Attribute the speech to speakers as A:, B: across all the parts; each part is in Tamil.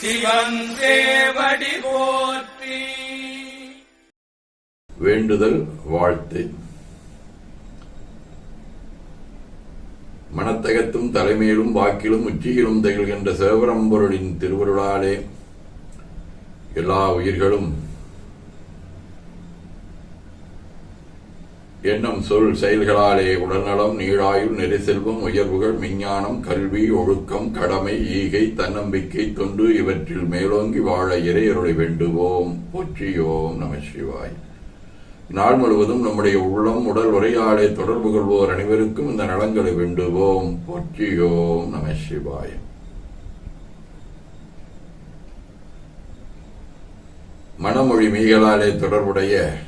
A: சிவன் போற்றி.
B: வேண்டுதல் வாழ்த்து. மனத்தகத்தும் தலைமையிலும் வாக்கிலும் உச்சியிலும் திகழ்கின்ற சிவபரம்பொருளின் திருவருளாலே எல்லா உயிர்களும் எண்ணம் சொல் செயல்களாலே உடல்நலம் நீழாயுள் நெறிசெல்வம் உயர்வுகள் விஞ்ஞானம் கல்வி ஒழுக்கம் கடமை ஈகை தன்னம்பிக்கை தொண்டு இவற்றில் மேலோங்கி வாழ இறையருளை வேண்டுவோம். போற்றியோம் நம சிவாய். நாள் முழுவதும் நம்முடைய உள்ளம் உடல் உரையாடை தொடர்பு கொள்வோர் அனைவருக்கும் இந்த நலங்களை வேண்டுவோம். போற்றியோம் நம சிவாய. மனமொழி மெய்களாலே தொடர்புடைய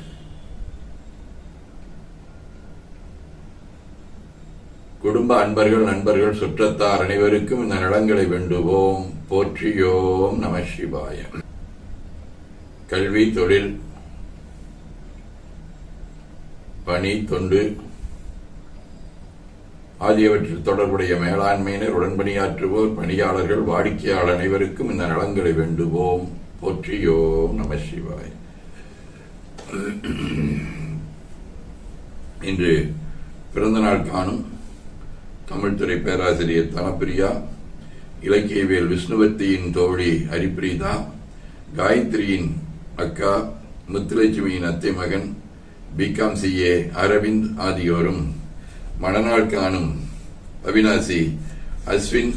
B: குடும்ப அன்பர்கள் நண்பர்கள் சுற்றத்தார் அனைவருக்கும் இந்த நலங்களை வேண்டுவோம். போற்றியோம் நம சிவாய. கல்வி தொழில் பணி தொண்டு ஆகியவற்றில் தொடர்புடைய மேலாண்மையினர் உடன்பணியாற்றுவோர் பணியாளர்கள் வாடிக்கையாளர் அனைவருக்கும் இந்த நலங்களை வேண்டுவோம். போற்றியோம் நம சிவாய். இன்று பிறந்தநாள் காணும் தமிழ்துறை பேராசிரியர் தனப்பிரியா இலக்கியவியல் விஷ்ணுவர்த்தியின் தோழி ஹரிப்ரீதா காயத்ரியின் அக்கா முத்துலட்சுமியின் அத்தை மகன் பிகாம் சிஏ அரவிந்த் ஆகியோரும் மணநாள் காணும் அவினாசி அஸ்வின்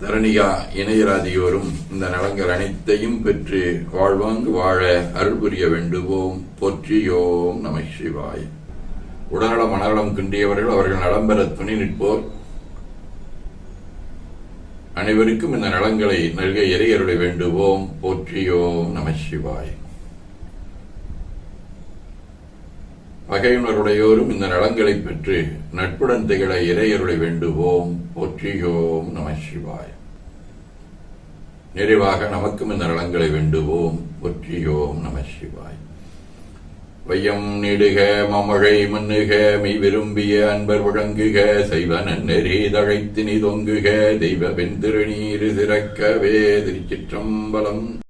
B: தரணிகா இணையராதியோரும் இந்த நலங்கள் அனைத்தையும் பெற்று வாழ்வாங்கு வாழ அருள் புரிய வேண்டுவோம். போற்றியோம் நம சிவாய். உடல்நலம் மனநலம் கிண்டியவர்கள் அவர்கள் நலம் பெற துணி நிற்போர். அனைவருக்கும் இந்த நலங்களை நல்க இறையருளை வேண்டுவோம். போற்றியோம் நம சிவாய். பகையுணருடையோரும் இந்த நலங்களை பெற்று நட்புடன் திகழ இறையருளை வேண்டுவோம். போற்றியோம் நம சிவாய். நிறைவாக நமக்கும் இந்த நலங்களை வேண்டுவோம். போற்றியோம் நம சிவாய். வையம் நெடுக மமழை மண்ணுக மெய் விரும்பிய அன்பர் வழங்குக செய்வன நெறி தழைத்தினி தொங்குக தெய்வ வெண்திருநீர் சிறக்கவே திருச்சிற்றம்பலம்.